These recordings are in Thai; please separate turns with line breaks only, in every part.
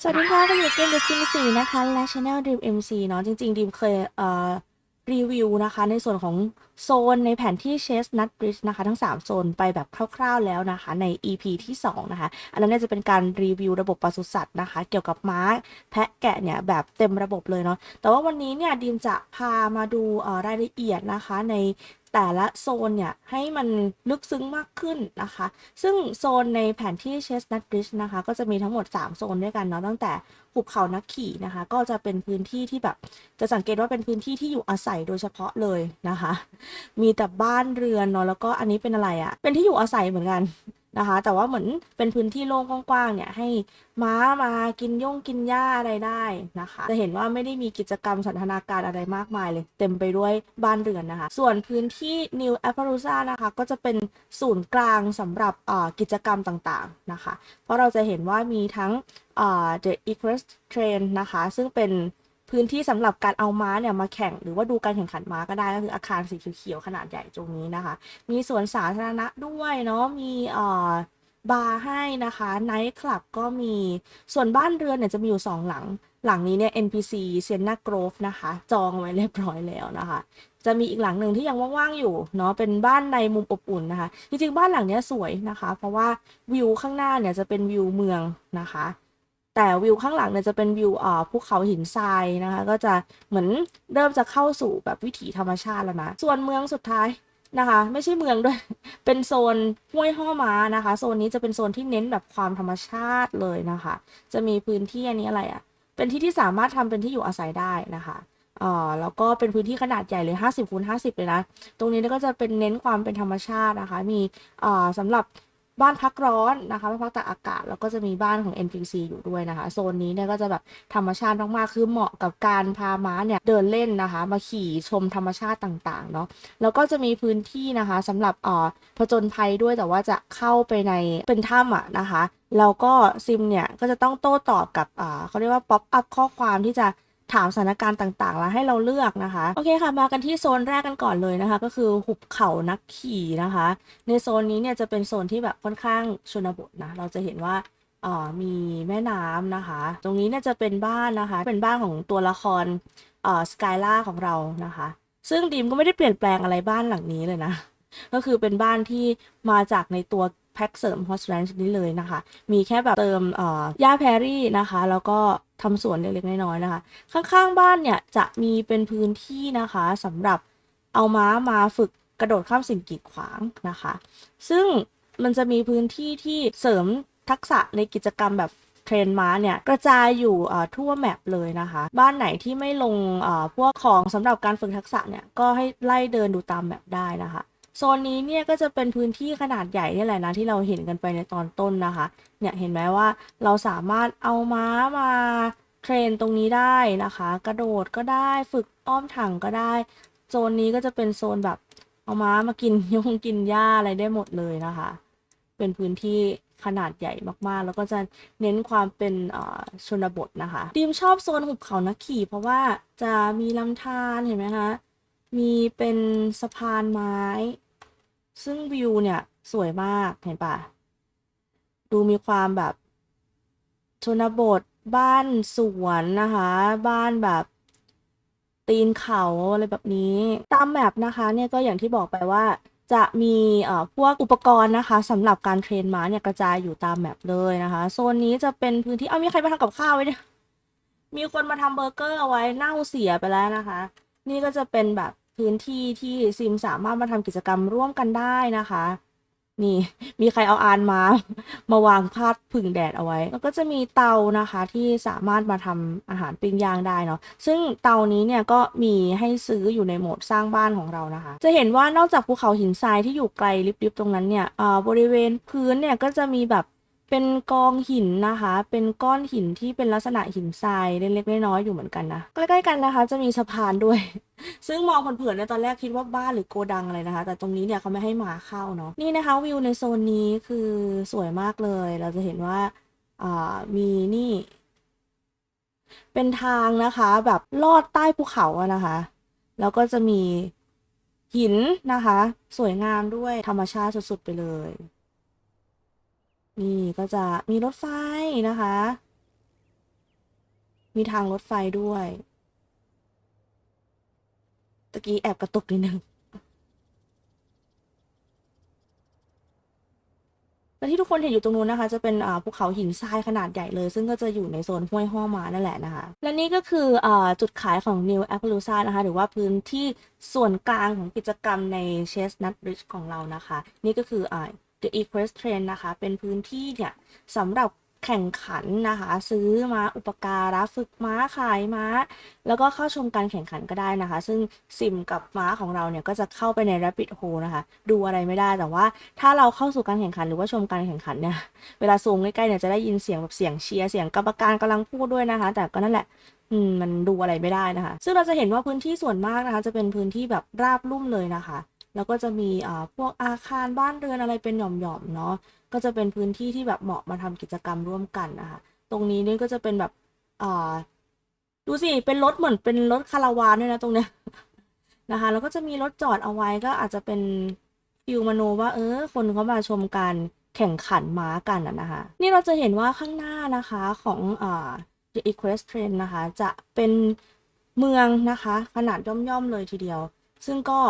สวัสดีค่ะก็อยู่เกม The Sims 4นะคะ และ Channel Dream MC เนาะจริงๆดีมเคยเอ่อรีวิวนะคะ ในส่วนของโซนในแผนที่ Chestnut Bridge นะคะ ทั้ง 3 โซนไปแบบคร่าวๆแล้วนะคะ ใน EP ที่ 2 นะคะ อันนั้นจะเป็นการรีวิวระบบปศุสัตว์นะคะ เกี่ยวกับม้าแพะแกะเนี่ยแบบเต็มระบบเลยเนาะแต่ว่าวันนี้เนี่ยดีมจะพามาดูรายละเอียดนะคะในแต่ละโซนเนี่ยให้มันลึกซึ้งมากขึ้นนะคะ ซึ่งโซนในแผนที่ Chestnut Bridge นะคะ ก็จะมีทั้งหมด 3 โซนด้วยกันเนาะตั้งแต่หุบเขานักขี่นะคะ ก็จะเป็นพื้นที่ที่แบบ จะสังเกตว่าเป็นพื้นที่ที่อยู่อาศัยโดยเฉพาะเลยนะคะมีแต่บ้านเรือนเนาะแล้วก็อันนี้เป็นอะไรอะ่ะ เป็นที่อยู่อาศัยเหมือนกันนะคะ แต่ว่าเหมือนเป็นพื้นที่โล่งกว้างๆเนี่ยให้ม้ามากินย่งกินหญ้าอะไรได้นะคะ จะเห็นว่าไม่ได้มีกิจกรรมสันทนาการอะไรมากมายเลย เต็มไปด้วยบ้านเรือนนะคะ ส่วนพื้นที่ New a p p a l u s a นะคะ ก็จะเป็นศูนย์กลางสำหรับกิจกรรมต่างๆนะคะ เพราะเราจะเห็นว่ามีทั้งเอ่อ The Equestrian Train นะคะ ซึ่งเป็น พื้นที่สำหรับการเอาม้าเนี่ยมาแข่งหรือว่าดูการแข่งขันม้าก็ได้ก็คืออาคารสีเขียวๆขนาดใหญ่ตรงนี้นะคะ มีสวนสาธารณะด้วยเนาะมีเอ่อบาร์ให้นะคะไนท์คลับก็มีส่วนบ้านเรือนเนี่ยจะมีอยู่สองหลัง หลังนี้เนี่ย NPC s i e n n a Grove นะคะ จองไว้เรียบร้อยแล้วนะคะ จะมีอีกหลังหนึ่งที่ยังว่างๆอยู่เนาะเป็นบ้านในมุมอบอุ่นนะคะ จริงๆบ้านหลังนี้สวยนะคะ เพราะว่าวิวข้างหน้าเนี่ยจะเป็นวิวเมืองนะคะ แต่วิวข้างหลังเนี่ยจะเป็นวิวอ่อภูเขาหินทรายนะคะ ก็จะเหมือนเริ่มจะเข้าสู่แบบวิถีธรรมชาติแล้วนะส่วนเมืองสุดท้ายนะคะ ไม่ใช่เมืองด้วย เป็นโซนห้วยห้อม้านะคะ โซนนี้จะเป็นโซนที่เน้นแบบความธรรมชาติเลยนะคะ จะมีพื้นที่อันนี้อะไรอะ่ะเป็นที่ที่สามารถทำเป็นที่อยู่อาศัยได้นะคะอ่อแล้วก็เป็นพื้นที่ขนาดใหญ่เลย 50คูณ50 เลยนะ ตรงนี้ก็จะเป็นเน้นความเป็นธรรมชาตินะคะ มีอ่อสำหรับ บ้านพักร้อนนะคะบ้านพักตากอากาศ แล้วก็จะมีบ้านของ NPC อยู่ด้วยนะคะ โซนนี้เนี่ยก็จะแบบธรรมชาติมากๆ คือเหมาะกับการพาม้าเนี่ยเดินเล่นนะคะ มาขี่ชมธรรมชาติต่างๆเนาะ แล้วก็จะมีพื้นที่นะคะสำหรับอ่อผจญภัยด้วยแต่ว่าจะเข้าไปในเป็นถ้ำอะนะคะ แล้วก็ซิมเนี่ยก็จะต้องโต้ตอบกับอ่าเขาเรียกว่าป๊อปอัพข้อความที่จะ ถามสถานการณ์ต่างๆ แล้วให้เราเลือกนะคะ โอเคค่ะ มากันที่โซนแรกกันก่อนเลยนะคะ ก็คือหุบเขานักขี่นะคะ ในโซนนี้เนี่ยจะเป็นโซนที่แบบค่อนข้างชนบทนะ เราจะเห็นว่าอ่อมีแม่น้ำนะคะ ตรงนี้เนี่ยจะเป็นบ้านนะคะ เป็นบ้านของตัวละครเอ่อสกายล่าของเรานะคะ ซึ่งดีมก็ไม่ได้เปลี่ยนแปลงอะไรบ้านหลังนี้เลยนะ ก็คือเป็นบ้านที่มาจากในตัวแพ็กเสริม Hot Ranch นี้เลยนะคะ มีแค่แบบเติมอ่อหญ้าแพรรี่นะคะ แล้วก็ ทำสวนเล็กๆน้อยๆนะคะ ข้างๆบ้านเนี่ยจะมีเป็นพื้นที่นะคะสำหรับเอาม้ามาฝึกกระโดดข้ามสิ่งกีดขวางนะคะ ซึ่งมันจะมีพื้นที่ที่เสริมทักษะในกิจกรรมแบบเทรนม้าเนี่ยกระจายอยู่ทั่วแมปเลยนะคะ บ้านไหนที่ไม่ลงพวกของสำหรับการฝึกทักษะเนี่ยก็ให้ไล่เดินดูตามแมปได้นะคะ โซนนี้เนี่ยก็จะเป็นพื้นที่ขนาดใหญ่นี่แหละนะที่เราเห็นกันไปในตอนต้นนะคะ เนี่ยเห็นไหมว่าเราสามารถเอาม้ามาเทรนตรงนี้ได้นะคะ กระโดดก็ได้ฝึกอ้อมถังก็ได้ โซนนี้ก็จะเป็นโซนแบบเอาม้ามากินยงกินหญ้าอะไรได้หมดเลยนะคะ เป็นพื้นที่ขนาดใหญ่มากๆ แล้วก็จะเน้นความเป็นชนบทนะคะดีมชอบโซนหุบเขานักขี่ เพราะว่าจะมีลำธารเห็นไหมคะ มีเป็นสะพานไม้ ซึ่งวิวเนี่ยสวยมากเห็นปะดูมีความแบบชนบทบ้านสวนนะคะ บ้านแบบตีนเขาอะไรแบบนี้ ตามแมปนะคะเนี่ยก็อย่างที่บอกไปว่าจะมีเอ่อพวกอุปกรณ์นะคะสำหรับการเทรนม้าเนี่ยกระจายอยู่ตามแมปเลยนะคะโซนนี้จะเป็นพื้นที่เอามีใครมาทำกับข้าวไว้เนี่ยมีคนมาทำเบอร์เกอร์เอาไว้เน่าเสียไปแล้วนะคะ นี่ก็จะเป็นแบบ พื้นที่ที่ซิมสามารถมาทำกิจกรรมร่วมกันได้นะคะ นี่มีใครเอาอานมา มาวางพาดผึ่งแดดเอาไว้ แล้วก็จะมีเตานะคะที่สามารถมาทำอาหารปิ้งย่างได้เนาะซึ่งเตานี้เนี่ยก็มีให้ซื้ออยู่ในโหมดสร้างบ้านของเรานะคะ จะเห็นว่านอกจากภูเขาหินทรายที่อยู่ไกลลิบๆตรงนั้นเนี่ยอ่าบริเวณพื้นเนี่ยก็จะมีแบบ เป็นกองหินนะคะ เป็นก้อนหินที่เป็นลักษณะหินทรายเล็กๆน้อยๆอยู่เหมือนกันนะ ใกล้ๆกันนะคะ จะมีสะพานด้วย ซึ่งมองเผินๆเนี่ยตอนแรกคิดว่าบ้านหรือโกดังอะไรนะคะ แต่ตรงนี้เนี่ยเขาไม่ให้หมาเข้าเนาะ นี่นะคะวิวในโซนนี้คือสวยมากเลย เราจะเห็นว่าอ่ามีนี่ เป็นทางนะคะแบบลอดใต้ภูเขาอะนะคะ แล้วก็จะมีหินนะคะ สวยงามด้วยธรรมชาติสุดๆไปเลย นี่ก็จะมีรถไฟนะคะ มีทางรถไฟด้วย ตะกี้แอบกระตุกนิดนึงและที่ทุกคนเห็นอยู่ตรงนู้นนะคะ จะเป็นภูเขาหินทรายขนาดใหญ่เลย ซึ่งก็จะอยู่ในโซนห้วยห้อมานั่นแหละนะคะ และนี่ก็คืออจุดขายของ New Appaloosa นะคะ หรือว่าพื้นที่ส่วนกลางของกิจกรรมใน Chestnut Ridge ของเรานะคะ นี่ก็คืออ The Equestrian นะคะ เป็นพื้นที่เนี่ยสำหรับแข่งขันนะคะ ซื้อม้าอุปการะฝึกม้าขายม้า แล้วก็เข้าชมการแข่งขันก็ได้นะคะ ซึ่งซิมกับม้าของเราเนี่ยก็จะเข้าไปใน Rabbit Hole นะคะ ดูอะไรไม่ได้แต่ว่าถ้าเราเข้าสู่การแข่งขันหรือว่าชมการแข่งขันเนี่ยเวลาซูมใกล้ๆเนี่ยจะได้ยินเสียงแบบเสียงเชียร์เสียงกรรมการกำลังพูดด้วยนะคะ แต่ก็นั่นแหละมันดูอะไรไม่ได้นะคะ ซึ่งเราจะเห็นว่าพื้นที่ส่วนมากนะคะ จะเป็นพื้นที่แบบราบลุ่มเลยนะคะ แล้วก็จะมีอ่าพวกอาคารบ้านเรือนอะไรเป็นหย่อมๆเนาะก็จะเป็นพื้นที่ที่แบบเหมาะมาทำกิจกรรมร่วมกันนะคะตรงนี้นี่ก็จะเป็นแบบอ่าดูสิเป็นรถเหมือนเป็นรถคาราวานด้วยนะตรงเนี้ยนะคะแล้วก็จะมีรถจอดเอาไว้ก็อาจจะเป็นฟิลมโนว่าเออ คนเขามาชมการแข่งขันม้ากันนะคะนี่เราจะเห็นว่าข้างหน้านะคะของอ่า The Equestrian นะคะ จะเป็นเมืองนะคะ ขนาดย่อมๆเลยทีเดียว ซึ่งก็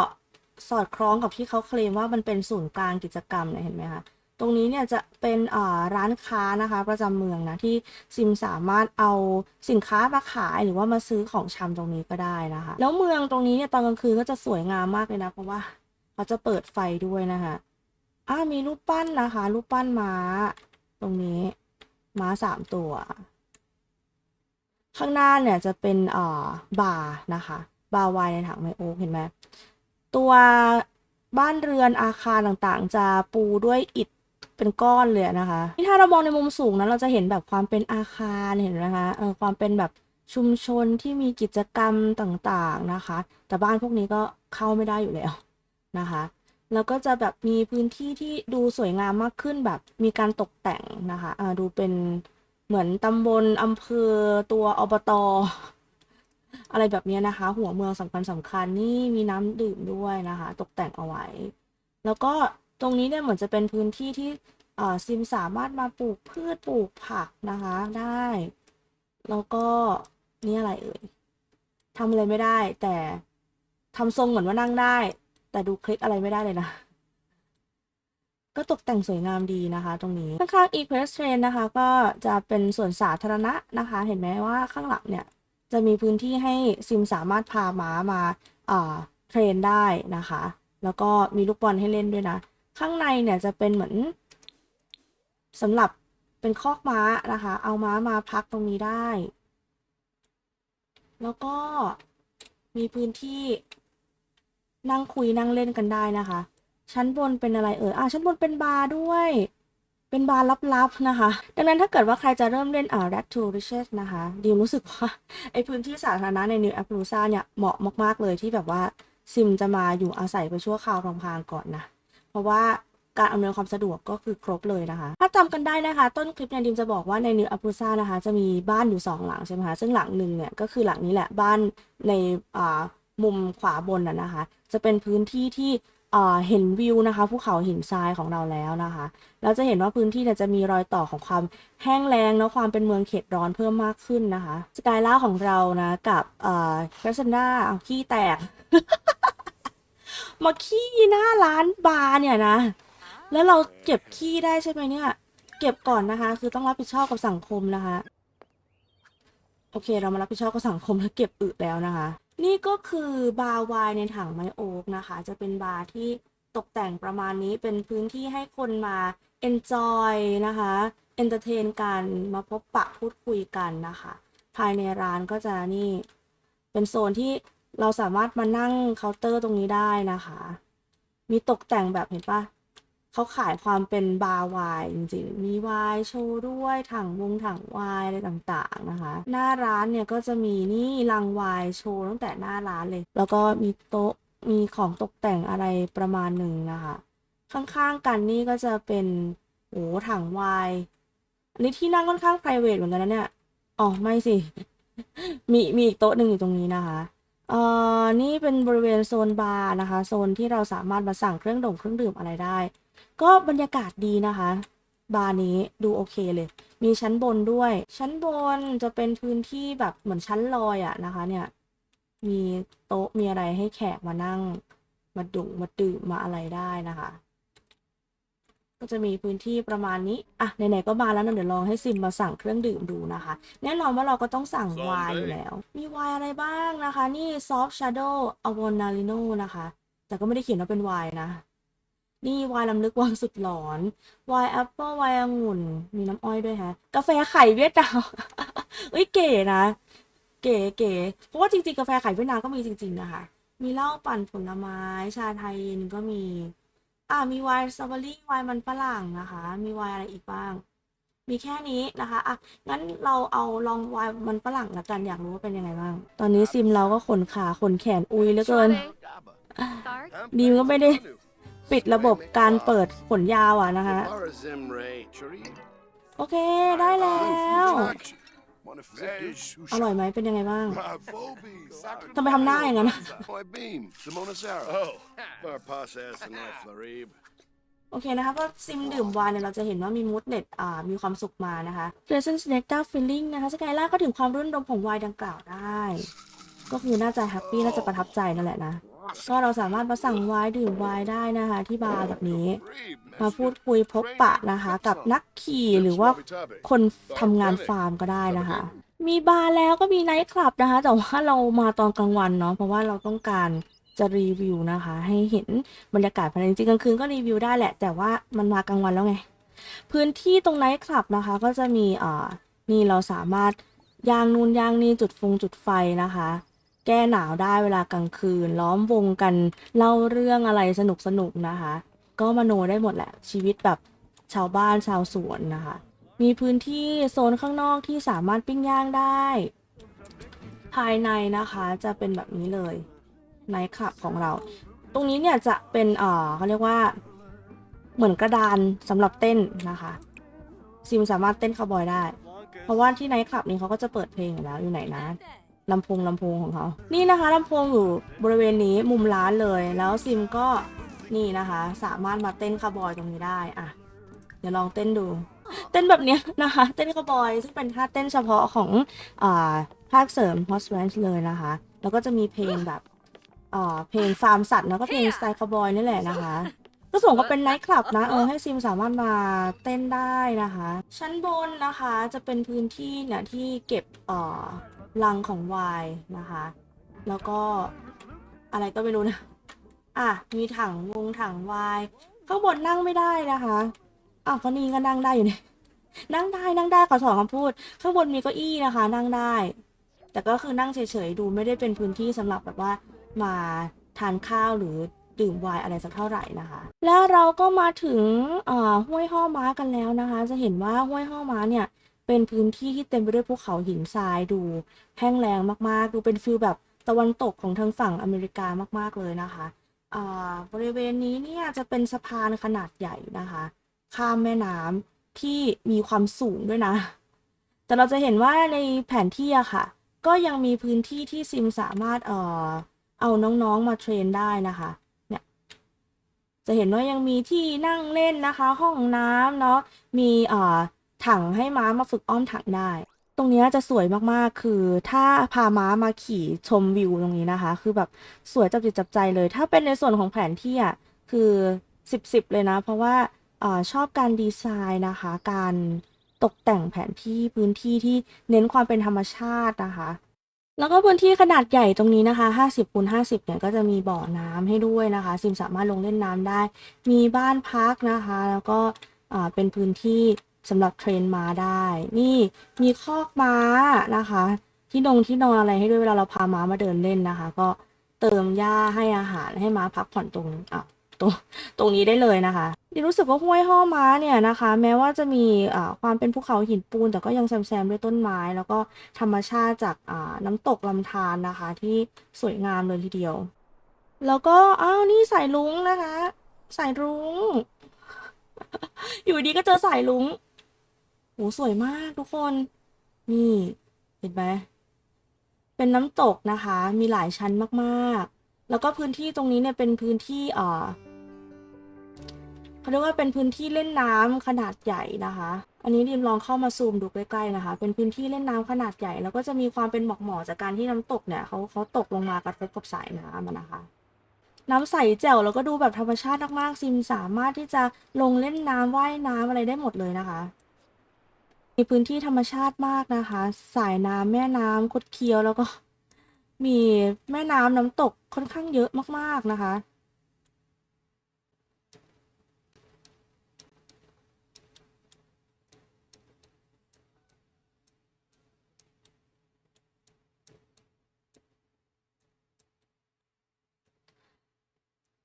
สอดคล้องกับที่เขาเคลมว่ามันเป็นศูนย์กลางกิจกรรมเนี่ยเห็นไหมคะตรงนี้เนี่ยจะเป็นร้านค้านะคะประจำเมืองนะที่ซิมสามารถเอาสินค้ามาขายหรือว่ามาซื้อของชำตรงนี้ก็ได้นะคะ แล้วเมืองตรงนี้เนี่ยตอนกลางคืนก็จะสวยงามมากเลยนะเพราะว่าเขาจะเปิดไฟด้วยนะคะอ่ามีรูปปั้นนะคะ รูปปั้นม้า ตรงนี้ม้าสามตัว ข้างหน้าเนี่ยจะเป็นอ่าบาร์นะคะ บาร์ไวน์ในถังไมโอเห็นไหม ตัวบ้านเรือนอาคารต่างๆ จะปูด้วยอิฐเป็นก้อนเลยนะคะนี่ถ้าเรามองในมุมสูงนะเราจะเห็นแบบความเป็นอาคารเห็นไหมคะเออความเป็นแบบชุมชนที่มีกิจกรรมต่างๆนะคะ แต่บ้านพวกนี้ก็เข้าไม่ได้อยู่แล้วนะคะ แล้วก็จะแบบมีพื้นที่ที่ดูสวยงามมากขึ้นแบบมีการตกแต่งนะคะอ่าดูเป็นเหมือนตำบลอำเภอตัวอบต อะไรแบบนี้นะคะ หัวเมืองสำคัญสำคัญนี่มีน้ำดื่มด้วยนะคะ ตกแต่งเอาไว้ แล้วก็ตรงนี้เนี่ยเหมือนจะเป็นพื้นที่ที่ซิมสามารถมาปลูกพืชปลูกผักนะคะได้ แล้วก็นี่อะไรเอ่ยทำอะไรไม่ได้ แต่ทำทรงเหมือนว่านั่งได้ แต่ดูคลิกอะไรไม่ได้เลยนะก็ตกแต่งสวยงามดีนะคะ ตรงนี้ข้างๆ Equestrian นะคะ ก็จะเป็นส่วนสาธารณะนะคะ เห็นไหมว่าข้างหลังเนี่ย จะมีพื้นที่ให้ซิมสามารถพาม้ามาเทรนได้นะคะ แล้วก็มีลูกบอลให้เล่นด้วยนะ ข้างในเนี่ยจะเป็นเหมือนสำหรับเป็นคอกม้านะคะ เอาม้ามาพักตรงนี้ได้ แล้วก็มีพื้นที่นั่งคุยนั่งเล่นกันได้นะคะ ชั้นบนเป็นอะไรเอ่ยอะชั้นบนเป็นบาร์ด้วย เป็นบาร์ลับๆนะคะ ดังนั้นถ้าเกิดว่าใครจะเริ่มเล่นอ่า Rat to Riches นะคะดีมรู้สึกว่าไอพื้นที่สาธารณะใน New Appaloosa เนี่ยเหมาะมากๆเลยที่แบบว่าซิมจะมาอยู่อาศัยไปชั่วคราวพางก่อนนะ เพราะว่าการอำนวยความสะดวกก็คือครบเลยนะคะ ถ้าจำกันได้นะคะ ต้นคลิปเนี่ยดิมจะบอกว่าใน New Appaloosa นะคะ จะมีบ้านอยู่สองหลังใช่ไหมคะซึ่งหลังหนึ่งเนี่ยก็คือหลังนี้แหละบ้านในอ่ามุมขวาบนน่ะนะคะ จะเป็นพื้นที่ที่ เห็นวิวนะคะภูเขาหินทรายของเราแล้วนะคะ เราจะเห็นว่าพื้นที่จะมีรอยต่อของความแห้งแล้งแล้วความเป็นเมืองเขตร้อนเพิ่มมากขึ้นนะคะสกายล่าของเรานะกับเอ่อครสซันดาขี้แตก มาขี้หน้าร้านบาร์เนี่ยนะ แล้วเราเก็บขี้ได้ใช่ไหมเนี่ย เก็บก่อนนะคะ คือต้องรับผิดชอบกับสังคมนะคะ โอเค เรามารับผิดชอบกับสังคมแล้วเก็บอึแล้วนะคะ นี่ก็คือบาร์ไวน์ในถังไม้โอ๊กนะคะ จะเป็นบาร์ที่ตกแต่งประมาณนี้เป็นพื้นที่ให้คนมา enjoy นะคะ entertain กันมาพบปะพูดคุยกันนะคะ ภายในร้านก็จะนี่ เป็นโซนที่เราสามารถมานั่งเคาน์เตอร์ตรงนี้ได้นะคะ มีตกแต่งแบบเห็นปะ เขาขายความเป็นบาร์ไวน์จริงๆ มีไวน์โชว์ด้วยถังวงถังไวน์อะไรต่างๆนะคะ หน้าร้านเนี่ยก็จะมีนี่ลังไวน์โชว์ตั้งแต่หน้าร้านเลย แล้วก็มีโต๊ะมีของตกแต่งอะไรประมาณหนึ่งนะคะ ข้างๆกันนี่ก็จะเป็นโอ้ถังไวน์อันนี้ที่นั่งค่อนข้าง p r i v a t เหมือนกันนะเนี่ยอ๋อไม่สิ มีมีอีกโต๊ะหนึ่งอยู่ตรงนี้นะคะเอ่อนี่เป็นบริเวณโซนบาร์นะคะ โซนที่เราสามารถมาสั่งเครื่องดื่มเครื่องดื่มอะไรได้ ก็บรรยากาศดีนะคะ บาร์นี้ดูโอเคเลย มีชั้นบนด้วย ชั้นบนจะเป็นพื้นที่แบบเหมือนชั้นลอยอะนะคะ เนี่ย มีโต๊ะมีอะไรให้แขกมานั่ง มาดุงมาดื่มมาอะไรได้นะคะ ก็จะมีพื้นที่ประมาณนี้ อะไหนๆก็มาแล้วนะเดี๋ยวลองให้ซิมมาสั่งเครื่องดื่มดูนะคะ แน่นอนว่าเราก็ต้องสั่งไวน์อยู่แล้ว มีไวน์อะไรบ้างนะคะ นี่ Soft Shadow a v o n a l i n o นะคะ แต่ก็ไม่ได้เขียนว่าเป็นไวน์นะ นี่ไวน์ลำลึกวังสุดหลอนไวน์แอปเปิลไวน์องุ่น มีน้ำอ้อยด้วยฮะ กาแฟไข่เวียดนามเอ้ยเก๋นะ เก๋เก๋เพราะว่าจริงๆ กาแฟไข่เวียดนามก็มีจริง ๆ นะคะ มีเหล้าปั่นผลไม้ ชาไทยเย็นก็มี อ่ามีไวน์สตรอเบอรี่ไวน์มันฝรั่งนะคะ มีไวน์อะไรอีกบ้าง มีแค่นี้นะคะอะงั้นเราเอาลองไวน์มันฝรั่งละกันอยากรู้ว่าเป็นยังไงบ้าง ตอนนี้ซิมเราก็ขนขาขนแขนอุยเหลือเกิน
Thark?
ดีมก็ไม่ได้ ปิดระบบการเปิดขนยาวอะนะคะ โอเคได้แล้ว อร่อยไหมเป็นยังไงบ้างทำไมทำหน้าอย่างนั้นโอเคนะคะก็ซิมดื่มวน์เนี่ยเราจะเห็นว่ามีมูดเด็ดอ่ามีความสุขมานะคะ Pleasant Nectar Feeling นะคะสกายล่าก็ถึงความรื่นรมของวน์ดังกล่าวได้ ก็คือน่าจะแฮปปี้น่าจะประทับใจนั่นแหละนะ ก็เราสามารถมาสั่งไวน์ดื่มไวน์ได้นะคะ ที่บาร์แบบนี้ มาพูดคุยพบปะนะคะ กับนักขี่หรือว่าคนทำงานฟาร์มก็ได้นะคะ มีบาร์แล้วก็มีไนท์คลับนะคะ แต่ว่าเรามาตอนกลางวันเนาะเพราะว่าเราต้องการจะรีวิวนะคะ ให้เห็นบรรยากาศภายในจริงกลางคืนก็รีวิวได้แหละ แต่ว่ามันมากลางวันแล้วไง พื้นที่ตรงไนท์คลับนะคะ ก็จะมีอ่อนี่เราสามารถย่างนู่นย่างนี่จุดฟงจุดไฟนะคะ แก้หนาวได้เวลากลางคืน ล้อมวงกันเล่าเรื่องอะไรสนุกสนุกๆนะคะ ก็มโนได้หมดแหละชีวิตแบบชาวบ้านชาวสวนนะคะ มีพื้นที่โซนข้างนอกที่สามารถปิ้งย่างได้ ภายในนะคะจะเป็นแบบนี้เลยไนท์คลับของเรา ตรงนี้เนี่ยจะเป็นเอ่อเขาเรียกว่าเหมือนกระดานสำหรับเต้นนะคะ ซิมสามารถเต้นคาวบอยได้ เพราะว่าที่ไนท์คลับนี้เขาก็จะเปิดเพลงอยู่แล้วอยู่ไหนนะ ลำโพงลำโพงของเขา นี่นะคะลำโพงอยู่บริเวณนี้มุมร้านเลย แล้วซิมก็นี่นะคะ สามารถมาเต้นคาวบอยตรงนี้ได้อะเดี๋ยวลองเต้นดู เต้นแบบนี้นะคะ เต้นคาวบอยซึ่งเป็นท่าเต้นเฉพาะของอ่าภาคเสริม Hot Ranch เลยนะคะ แล้วก็จะมีเพลงแบบอ่าเพลงฟาร์มสัตว์แล้วก็เพลงสไตล์คาวบอยนี่แหละนะคะก็ส่งก็เป็นไนท์คลับนะเออให้ซิมสามารถมาเต้นได้นะคะ ชั้นบนนะคะจะเป็นพื้นที่เนี่ยที่เก็บเอ่อ ลังของไวน์นะคะ แล้วก็อะไรก็ไม่รู้นะ อะ มีถังวงถังไวน์ข้างบนนั่งไม่ได้นะคะอะก็นี่ก็นั่งได้อยู่เนี่ยนั่งได้นั่งได้ขอถอนคำพูด ข้างบนมีเก้าอี้นะคะ นั่งได้ แต่ก็คือนั่งเฉยๆดูไม่ได้เป็นพื้นที่สำหรับแบบว่ามาทานข้าวหรือดื่มไวน์อะไรสักเท่าไหร่นะคะ แล้วเราก็มาถึงห้วยห้อม้ากันแล้วนะคะ จะเห็นว่าห้วยห้อม้าเนี่ย เป็นพื้นที่ที่เต็มไปด้วยภูเขาหินทรายดูแห้งแล้งมากๆ ดูเป็นฟิลแบบตะวันตกของทางฝั่งอเมริกามากๆเลยนะคะบริเวณนี้เนี่ยจะเป็นสะพานขนาดใหญ่นะคะ ข้ามแม่น้ำที่มีความสูงด้วยนะ แต่เราจะเห็นว่าในแผนที่อะค่ะ ก็ยังมีพื้นที่ที่ซิมสามารถเอ่อเอาน้องๆมาเทรนได้นะคะเนี่ยจะเห็นว่ายังมีที่นั่งเล่นนะคะ ห้องน้ำเนาะมีเอ่อ ถังให้ม้ามาฝึกอ้อมถังได้ ตรงนี้จะสวยมากๆ คือถ้าพาม้ามาขี่ชมวิวตรงนี้นะคะ คือแบบสวยจับจิตจับใจเลย ถ้าเป็นในส่วนของแผนที่อะคือสิบสิบเลยนะ เพราะว่าอชอบการดีไซน์นะคะ การตกแต่งแผนที่พื้นที่ที่เน้นความเป็นธรรมชาตินะคะ แล้วก็พื้นที่ขนาดใหญ่ตรงนี้นะคะ 50คูณ50 เนี่ยก็จะมีบ่อน้ำให้ด้วยนะคะ ซิมสามารถลงเล่นน้ำได้ มีบ้านพักนะคะ แล้วก็เป็นพื้นที่ สำหรับเทรนม้าได้ นี่มีคอกม้านะคะ ที่นงที่นอนอะไรให้ด้วยเวลาเราพาม้ามาเดินเล่นนะคะ ก็เติมหญ้าให้อาหารให้ม้าพักผ่อนตรงอะตรงตรงนี้ได้เลยนะคะดิรู้สึกว่าห้วยห้อม้าเนี่ยนะคะ แม้ว่าจะมีความเป็นภูเขาหินปูน แต่ก็ยังแซมๆด้วยต้นไม้ แล้วก็ธรรมชาติจากน้ำตกลำธารนะคะ ที่สวยงามเลยทีเดียว แล้วก็อ้าวนี่สายลุงนะคะ สายรุ้ง อยู่ดีก็เจอสายลุง หสวยมากทุกคน นี่ เห็นไหมเป็นน้ำตกนะคะ มีหลายชั้นมากๆ แล้วก็พื้นที่ตรงนี้เนี่ยเป็นพื้นที่เออเขาเรียกว่าเป็นพื้นที่เล่นน้ำขนาดใหญ่นะคะ อันนี้ดิมลองเข้ามาซูมดูใกล้ๆนะคะ เป็นพื้นที่เล่นน้ำขนาดใหญ่ แล้วก็จะมีความเป็นหมอกหมอจากการที่น้ำตกเนี่ยเขาเขาตกลงมากระทบกับสายน้ำนะคะน้ำใสแจ๋วแล้วก็ดูแบบธรรมชาติมากๆซิมสามารถที่จะลงเล่นน้ำว่ายน้ำอะไรได้หมดเลยนะคะ มีพื้นที่ธรรมชาติมากนะคะ สายน้ำแม่น้ำคดเคี้ยวแล้วก็มีแม่น้ำน้ำตกค่อนข้างเยอะมากๆนะคะ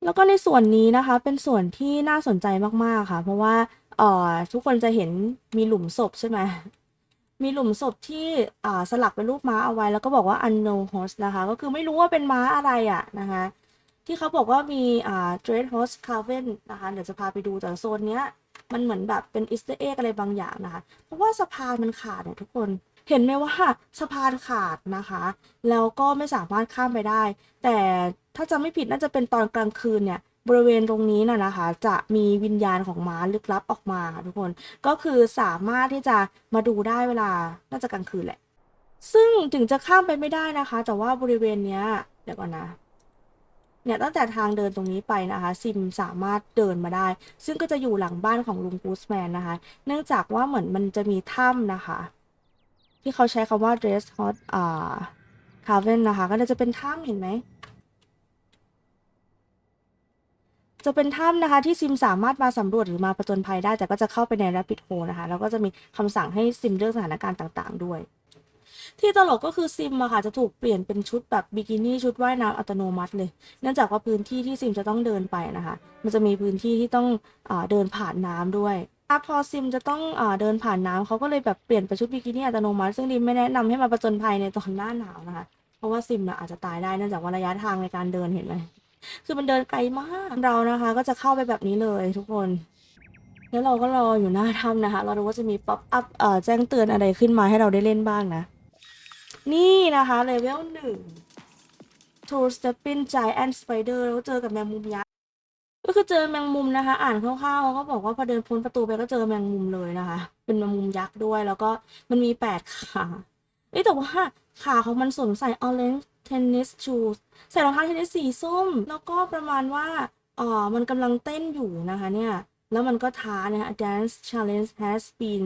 แล้วก็ในส่วนนี้นะคะเป็นส่วนที่น่าสนใจมากๆค่ะ เพราะว่า อ่อทุกคนจะเห็นมีหลุมศพใช่ไหมมีหลุมศพที่อ่าสลักเป็นรูปม้าเอาไว้ แล้วก็บอกว่า unknown host นะคะ ก็คือไม่รู้ว่าเป็นม้าอะไรอะนะคะที่เขาบอกว่ามีอ่า dread host carven นะคะเดี๋ยวจะพาไปดูแต่โซนเนี้ยมันเหมือนแบบเป็น easter egg อะไรบางอย่างนะคะ เพราะว่าสะพานมันขาดเนี่ยทุกคนเห็นไหมว่าสะพานขาดนะคะ แล้วก็ไม่สามารถข้ามไปได้ แต่ถ้าจำไม่ผิดน่าจะเป็นตอนกลางคืนเนี่ย บริเวณตรงนี้น่ะนะคะ จะมีวิญญาณของม้าลึกลับออกมาค่ะทุกคน ก็คือสามารถที่จะมาดูได้เวลา น่าจะกลางคืนแหละ ซึ่งถึงจะข้ามไปไม่ได้นะคะ แต่ว่าบริเวณเนี้ยเดี๋ยวก่อนนะเนี่ยตั้งแต่ทางเดินตรงนี้ไปนะคะ ซิมสามารถเดินมาได้ ซึ่งก็จะอยู่หลังบ้านของลุงกูสแมนนะคะ เนื่องจากว่าเหมือนมันจะมีถ้ำนะคะ ที่เขาใช้คำว่า dress hot อ่า carven นะคะ ก็จะเป็นถ้ำเห็นไหม จะเป็นถ้ำนะคะที่ซิมสามารถมาสำรวจหรือมาผจญภัยได้ แต่ก็จะเข้าไปใน rapid hole นะคะ แล้วก็จะมีคำสั่งให้ซิมเลือกสถานการณ์ต่างๆ ด้วย ที่ตลกก็คือซิมอะค่ะจะถูกเปลี่ยนเป็นชุดแบบบิกินี่ชุดว่ายน้ำอัตโนมัติเลย เนื่องจากว่าพื้นที่ที่ซิมจะต้องเดินไปนะคะ มันจะมีพื้นที่ที่ต้องอเดินผ่านน้ำด้วยอพอซิมจะต้องอเดินผ่านน้ำเขาก็เลยแบบเปลี่ยนเป็นชุดบิกินี่อัตโนมัติ ซึ่งดิมไม่แนะนำให้มาผจญภัยในตอนหน้าหนาวนะคะ เพราะว่าซิมน่ะอาจจะตายได้เนื่องจากว่าระยะทางในการเดินเห็นไหม คือมันเดินไกลมาก เรานะคะ ก็จะเข้าไปแบบนี้เลยทุกคน แล้วเราก็รออยู่หน้าถ้ำนะคะ เราดูว่าจะมีป๊อปอัพแจ้งเตือนอะไรขึ้นมาให้เราได้เล่นบ้างนะ นี่นะคะเลเวลหนึ่ง Two Stepping Giant Spider แล้วเจอกับแมงมุมยักษ์ก็คือเจอแมงมุมนะคะ อ่านคร่าวๆเขาก็บอกว่าพอเดินพ้นประตูไปก็เจอแมงมุมเลยนะคะ เป็นแมงมุมยักษ์ด้วย แล้วก็มันมีแปดขาเอ้แต่ว่าขาของมันสวมใส่ orange tennis shoes ใส่รองเท้าเทนนิสสีส้ม แล้วก็ประมาณว่าอ่อมันกำลังเต้นอยู่นะคะเนี่ย แล้วมันก็ท้านะคะ dance challenge has been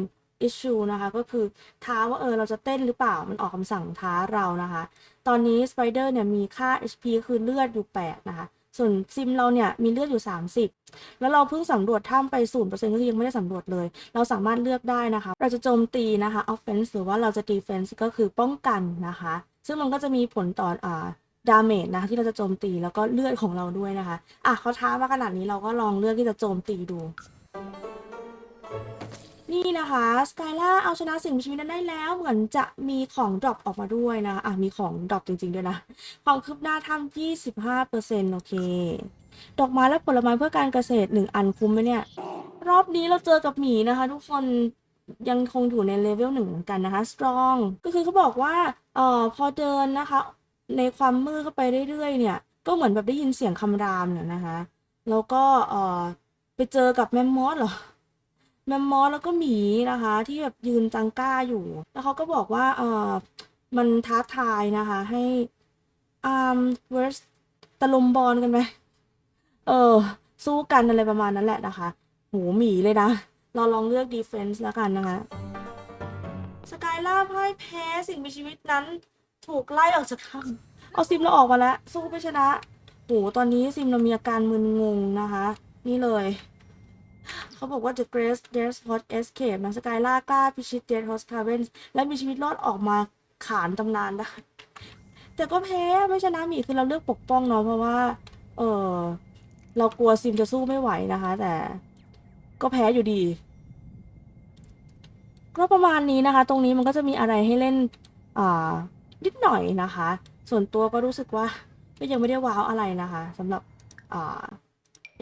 issue นะคะก็คือท้าว่าเออเราจะเต้นหรือเปล่ามันออกคำสั่งท้าเรานะคะ ตอนนี้ Spider เนี่ยมีค่า HP คือเลือดอยู่ 8 นะคะ ส่วนซิมเราเนี่ยมีเลือดอยู่ 30 แล้วเราเพิ่งสำรวจถ้ำไป0%ก็คือยังไม่ได้สำรวจเลย เราสามารถเลือกได้นะคะ เราจะโจมตีนะคะ offense หรือว่าเราจะ defense ก็คือป้องกันนะคะ ซึ่งมันก็จะมีผลต่ออ่าดาเมจนะที่เราจะโจมตีแล้วก็เลือดของเราด้วยนะคะอะเขาท้ามาขนาดนี้เราก็ลองเลือกที่จะโจมตีดู นี่นะคะสกายล่าเอาชนะสิ่งมีชีวิตนั้นได้แล้ว เหมือนจะมีของดรอปออกมาด้วยนะอะมีของดรอปจริง ๆ ด้วยนะความคืบหน้าถ้ำ25%โอเค ดอกไม้และผลไม้เพื่อการเกษตรหนึ่งอันคุ้มไหมเนี่ย รอบนี้เราเจอกับหมีนะคะ ทุกคนยังคงอยู่ในเลเวลหนึ่งเหมือนกันนะคะ strong ก็คือเขาบอกว่า เอ่อพอเดินนะคะ ในความมืดเข้าไปเรื่อยๆ เนี่ย ก็เหมือนแบบได้ยินเสียงคำรามเนี่ยนะคะ แล้วก็เอ่อไปเจอกับแมมมอสเหรอแมมมอสแล้วก็หมีนะคะ ที่แบบยืนจังก้าอยู่ แล้วเขาก็บอกว่าเออมันท้าทายนะคะให้อ่าเวิร์สตะลุมบอลกันไหมเออ สู้กันอะไรประมาณนั้นแหละนะคะโหหมีเลยนะ เราลองเลือกดีเฟนส์แล้วกันนะคะ สกายล่าพ่ายแพ้สิ่งมีชีวิตนั้น ถูกไล่ออกจากถ้ำเอาซิมเราออกมาแล้ว สู้ไม่ชนะโหตอนนี้ซิมเรามีอาการมึนงงนะคะ นี่เลย เขาบอกว่า The Great Death Hot Escape นะสกายล่ากล้าพิชิต Death Hot Cavern และมีชีวิตรอดออกมาขานตำนานได้แต่ก็แพ้ไม่ชนะมีคือเราเลือกปกป้องเนาะเพราะว่า เออเรากลัวซิมจะสู้ไม่ไหวนะคะ แต่ก็แพ้อยู่ดี ก็ประมาณนี้นะคะ ตรงนี้มันก็จะมีอะไรให้เล่นอ่านิดหน่อยนะคะ ส่วนตัวก็รู้สึกว่าก็ยังไม่ได้ว้าวอะไรนะคะสำหรับอ่า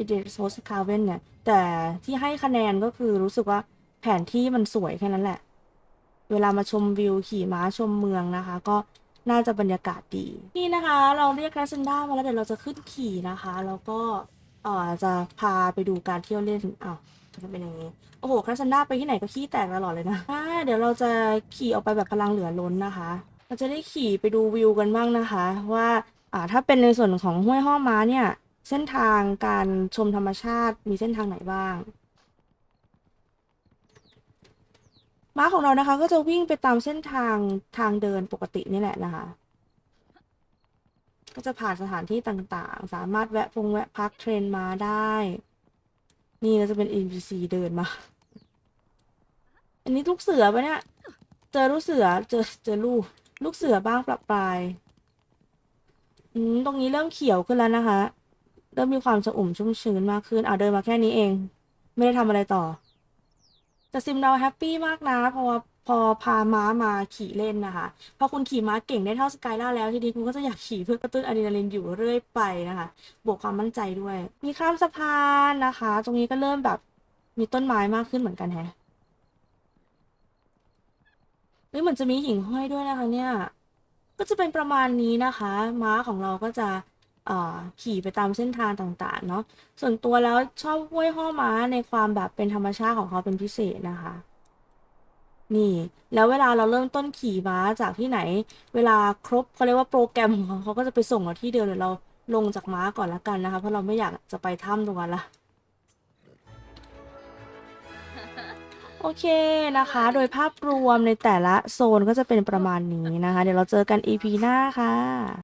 เดโซสคาเวนเนี่ย แต่ที่ให้คะแนนก็คือรู้สึกว่าแผนที่มันสวยแค่นั้นแหละ เวลามาชมวิวขี่ม้าชมเมืองนะคะ ก็น่าจะบรรยากาศดี นี่นะคะ เราเรียกแคสเซนด้ามาแล้วเดี๋ยวเราจะขึ้นขี่นะคะ แล้วก็อ่อจะพาไปดูการเที่ยวเล่นอ้าว จะเป็นอย่างนี้ โอ้โหคราซันดาไปที่ไหนก็ขี้แตกตลอดเลยนะอ่าเดี๋ยวเราจะขี่ออกไปแบบพลังเหลือล้นนะคะ เราจะได้ขี่ไปดูวิวกันบ้างนะคะ ว่าอ่าถ้าเป็นในส่วนของห้วยห้อม้าเนี่ย เส้นทางการชมธรรมชาติมีเส้นทางไหนบ้างม้าของเรานะคะ ก็จะวิ่งไปตามเส้นทางทางเดินปกตินี่แหละนะคะ ก็จะผ่านสถานที่ต่างๆ สามารถแวะพงแวะพักเทรนม้าได้ นี่เราจะเป็น NPC เดินมา อันนี้ลูกเสือปะเนี่ย เจอลูกเสือ เจอเจอลูก ลูกเสือบ้างปรับปลาย อืม ตรงนี้เริ่มเขียวขึ้นแล้วนะคะ เริ่มมีความสะอุ่มชุ่มชื้นมากขึ้นอ่าเดินมาแค่นี้เอง ไม่ได้ทำอะไรต่อ แต่ซิมเราแฮปปี้มากนะ เพราะว่า พอพาม้ามาขี่เล่นนะคะ พอคุณขี่ม้าเก่งได้เท่าสกายล่าแล้วทีนี้คุณก็จะอยากขี่เพื่อกระตุ้นอะดรีนาลินอยู่เรื่อยไปนะคะ บวกความมั่นใจด้วย มีข้ามสะพานนะคะ ตรงนี้ก็เริ่มแบบมีต้นไม้มากขึ้นเหมือนกันแฮะเฮ้ยเหมือนจะมีหิ่งห้อยด้วยนะคะ เนี่ย ก็จะเป็นประมาณนี้นะคะ ม้าของเราก็จะขี่ไปตามเส้นทางต่างๆ เนาะส่วนตัวแล้วชอบห้วยห้อม้าในความแบบเป็นธรรมชาติของเขาเป็นพิเศษนะคะ นี่ แล้วเวลาเราเริ่มต้นขี่ม้าจากที่ไหน เวลาครบเขาเรียกว่าโปรแกรมของเขาเขาก็จะไปส่งเราที่เดิมเดี๋ยวเราลงจากม้าก่อนละกันนะคะ เพราะเราไม่อยากจะไปถ้ำตรงนั้นละโอเคนะคะ โดยภาพรวมในแต่ละโซนก็จะเป็นประมาณนี้นะคะ เดี๋ยวเราเจอกัน EP หน้าค่ะ